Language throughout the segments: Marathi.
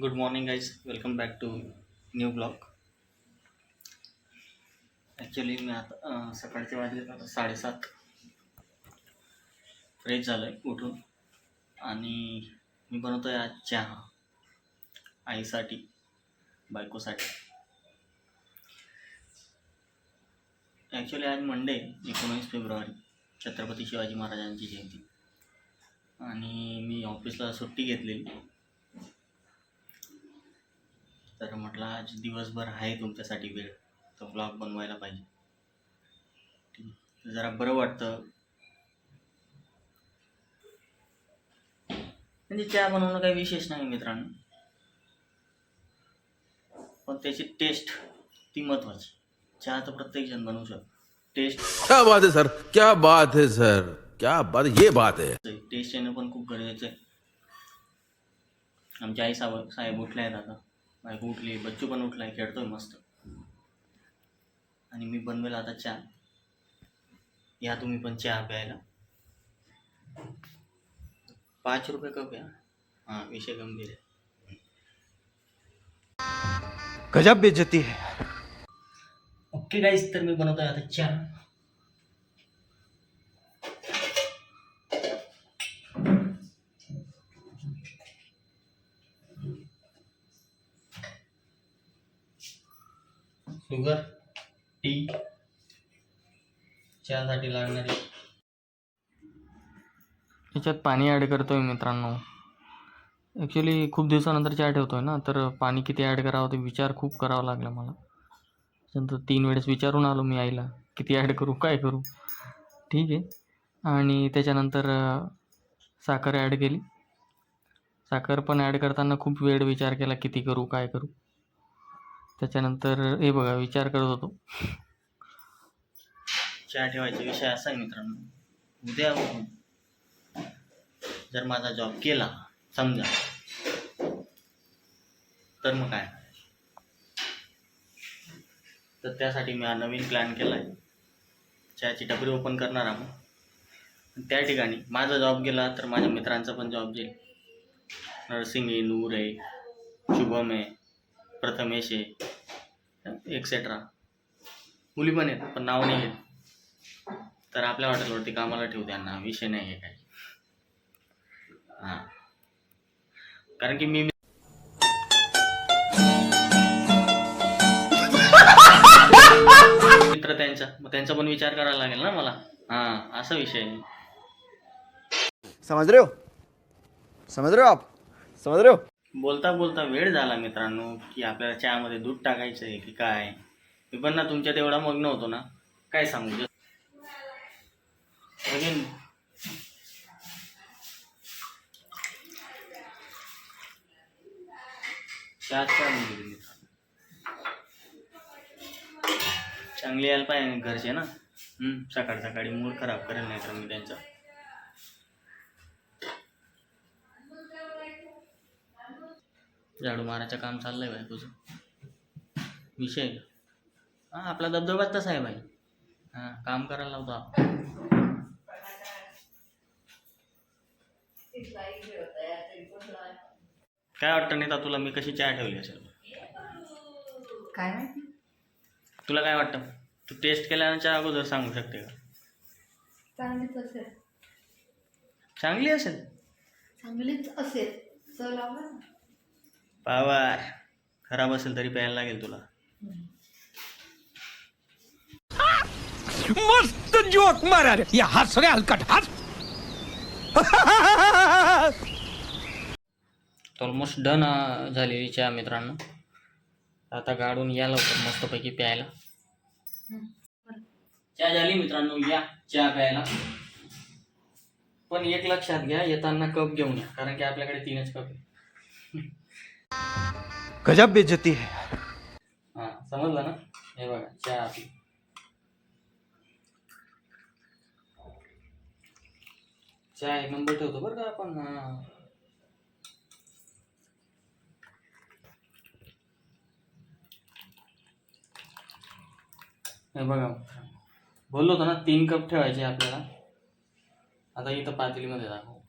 Good morning guys welcome back to new blog actually मी आता सकाळचे वाजले आता साडेसात. फ्रेश झालो आहे उठून. आणि मी बनवतो आहे आज चहा. आईसाठी बायकोसाठी. ॲक्च्युली आज मंडे एकोणीस फेब्रुवारी. छत्रपती शिवाजी महाराजांची जयंती. आणि मी ऑफिसला सुट्टी घेतलेली. तर म्हटलं आज दिवसभर आहे तुमच्यासाठी वेळ. तर ब्लॉग बनवायला पाहिजे. आहे. जरा बरं वाटतं. म्हणजे चहा बनवणं काही विशेष नाही मित्रांनो. पण त्याची टेस्ट ती महत्वाची. चहा तर प्रत्येकजण बनवू शकतो. टेस्ट क्या बात है सर क्या बात है सर क्या बात ये बात है। टेस्ट येणं पण खूप गरजेचं आहे. आमची आई साहेब साहेब उठल्या आहेत आता. बायको उठली बच्चू पण उठलाय खेळतोय मस्त. आणि मी बनवेल आता चहा. या तुम्ही पण चहा प्यायला. पाच रुपये कप या. हां विषय गंभीर आहे. गजब बेइज्जती है। ओके गाईज तर मी बनवतोय आता चहा. Sugar tea. चहासाठी लागणारी. याच्यात पाणी ॲड करतो आहे मित्रांनो. ॲक्च्युली खूप दिवसानंतर चहा आहे ना तर पाणी किती ॲड करावं ते विचार खूप करावा लागला मला. नंतर तीन वेळेस विचारून आलो मी आईला किती ॲड करू काय करू. ठीक आहे. आणि त्याच्यानंतर साखर ॲड केली. साखर पण ॲड करताना खूप वेळ विचार केला किती करू काय करू. त्याच्यानंतर हे बघा विचार करत होतो. चहा ठेवायचा विषय असा मित्रांनो. उद्या जर माझा जॉब केला समजा तर मग काय? तर त्यासाठी मी हा नवीन प्लॅन केला आहे चहाची टपरी ओपन करणार आहोत त्या ठिकाणी माझा जॉब गेला तर माझ्या मित्रांचा पण जॉब जाईल नर्सिंग आहे नूर आहे शुभम आहे प्रथमेश आहे. एक्सेट्रा मुली पण आहेत पण नाव नाही आहेत. तर आपल्या हॉटेलवरती कामाला ठेवू त्यांना विषय नाही आहे काही. हां. कारण की मी मित्र त्यांचा. मग त्यांचा पण विचार करायला लागेल ना मला. हां असा विषय आहे. रे रहे हो? समज रहे हो आप? समज रहे हो? बोलता बोलता वेळ झाला मित्रांनो की आपल्याला चहामध्ये दूध टाकायचं आहे की काय? मी पण ना तुमच्यात एवढा मग्न होतो ना काय सांगू? अगेन चहा म्हणजे चांगली यायला पाहिजे घरचे ना? हम्म, सकाळ सकाळी मूड खराब करेल नाही तर मी त्यांचा. झाडू मारायचं काम चाललंय भाई तुझं. विषय हां आपला दबदबाच तसा आहे भाई. हां काम करायला लावतो आपण. काय वाटतं नेता तुला मी कशी चहा ठेवली असेल? काय माहिती? तुला काय वाटतं? तू टेस्ट केल्यानंतर अगोदर सांगू शकते का? चांगलीच असेल. चांगली असेल? चांगलीच असेल. चव लावला ना पावर खराब असेल तरी प्यायला लागेल तुला. मस्त जोक मारा रे. या हंस रे हलकट हंस ऑलमोस्ट डन झालेली चहा मित्रांनो. आता गाडून या लवकर मस्तपैकी प्यायला. चहा झाली मित्रांनो या चहा प्यायला. पण एक लक्षात घ्या येताना कप घेऊन या कारण की आपल्याकडे तीनच कप आहे गजब बेइज्जती है। हाँ समजलं ना। हे चहा एक नंबर ठेवतो बरं का आपण? हाँ. हे बघा, बोललो होतो ना, तीन कप ठेवायचे आपल्याला. आता इथं पातेलीमध्ये दाखव.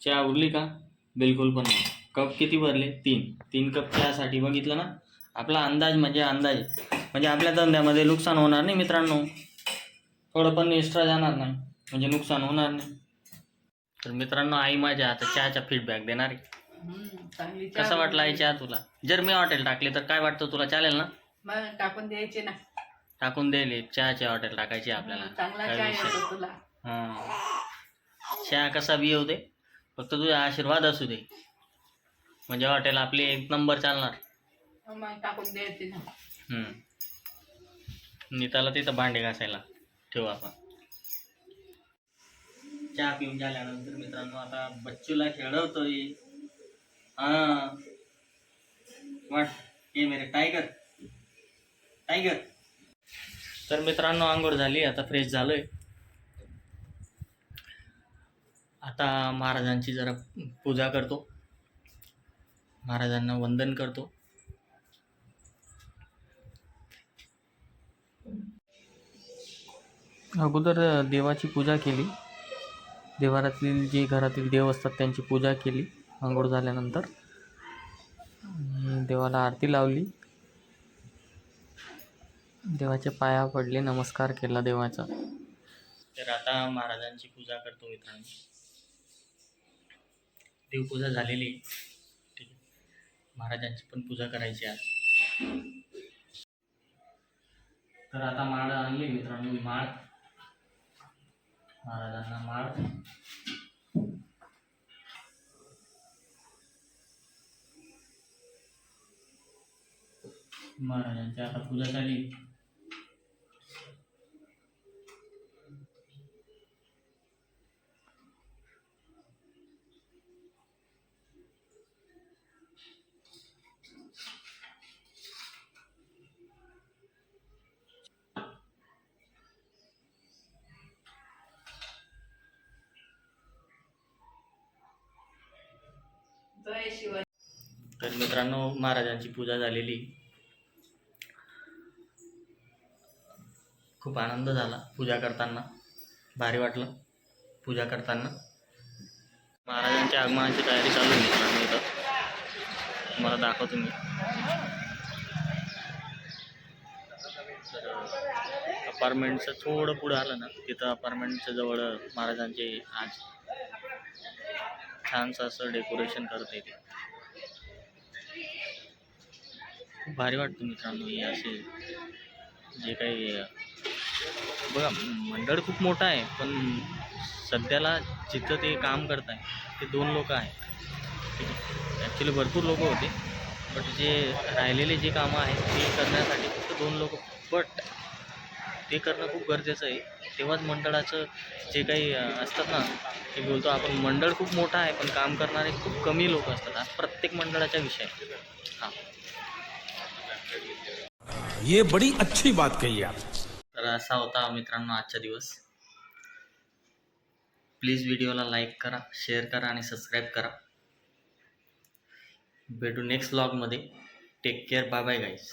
चहा उरली का? बिलकुल पण नाही. कप किती भरले? तीन. तीन कप चहासाठी बघितलं ना? आपला अंदाज म्हणजे अंदाज. म्हणजे आपल्या धंद्यामध्ये नुकसान होणार नाही मित्रांनो. थोडं पण एक्स्ट्रा जाणार नाही. म्हणजे नुकसान होणार नाही. तर मित्रांनो आई माझ्या आता चहाचा फीडबॅक देणार आहे. कसा वाटला आई. चहा तुला? जर मी हॉटेल टाकले तर काय वाटतं तुला? चालेल ना? टाकून द्यायचे ना. टाकून देईल चहाचे हॉटेल टाकायचे आपल्याला. चहा कसा बी दे? फक्त तुझा आशीर्वाद असू दे. म्हणजे हॉटेल आपली एक नंबर चालणार. मग टाकून द्यायचे ना हम्म. नीताला तिथं भांडे घासायला ठेवू आपण. चहा पिऊन झाल्यानंतर मित्रांनो आता बच्चूला खेळवतोय. हा. वाट ये मेरे टायगर टायगर तर मित्रांनो आंघोळ झाली आता फ्रेश झालोय. आता महाराजांची जरा पूजा करतो. महाराजांना वंदन करतो. अगोदर देवाची पूजा केली. देवारातील जे घरातील देव असतात त्यांची पूजा केली. आंघोळ झाल्यानंतर. देवाला आरती लावली. देवाच्या पाया पडले नमस्कार केला देवाचा. तर आता महाराजांची पूजा करतो मित्रांनो. देवपूजा झालेली ठीक आहे. महाराजांची पण पूजा करायची आहे तर आता माळ आणली मित्रांनो ही माळ. महाराजांना माळ. महाराजांची आता पूजा झाली. तर मित्रांनो महाराजांची पूजा झालेली. खूप आनंद झाला पूजा करताना. भारी वाटलं पूजा करताना. महाराजांच्या आगमनाची तयारी चालू आहे मित्रांनो इथं. तुम्हाला दाखवतो मी. अपार्टमेंटचं थोडं पुढं आलं ना तिथं अपार्टमेंटच्या जवळ महाराजांचे आज छानसं असं डेकोरेशन करते ते. खूप भारी वाटतं मित्रांनो हे असे जे काही बघा मंडळ खूप मोठं आहे पण सध्याला जिथं ते काम करत आहे ते दोन लोक आहेत. ॲक्च्युली भरपूर लोक होते बट जे राहिलेले जे कामं आहेत ते करण्यासाठी फक्त दोन लोक. बट ते करणं खूप गरजेचं आहे. तेव्हाच मंडळाचं जे काही असतात ना ते बोलतो आपण मंडळ खूप मोठं आहे पण काम करणारे खूप कमी लोक असतात. हा प्रत्येक मंडळाचा विषय. हां. ये बड़ी अच्छी बात कही आप। तर असा होता मित्रांनो आजचा दिवस. प्लीज व्हिडिओला लाईक करा शेअर करा आणि सबस्क्राईब करा. भेटू नेक्स्ट ब्लॉगमध्ये take care bye bye guys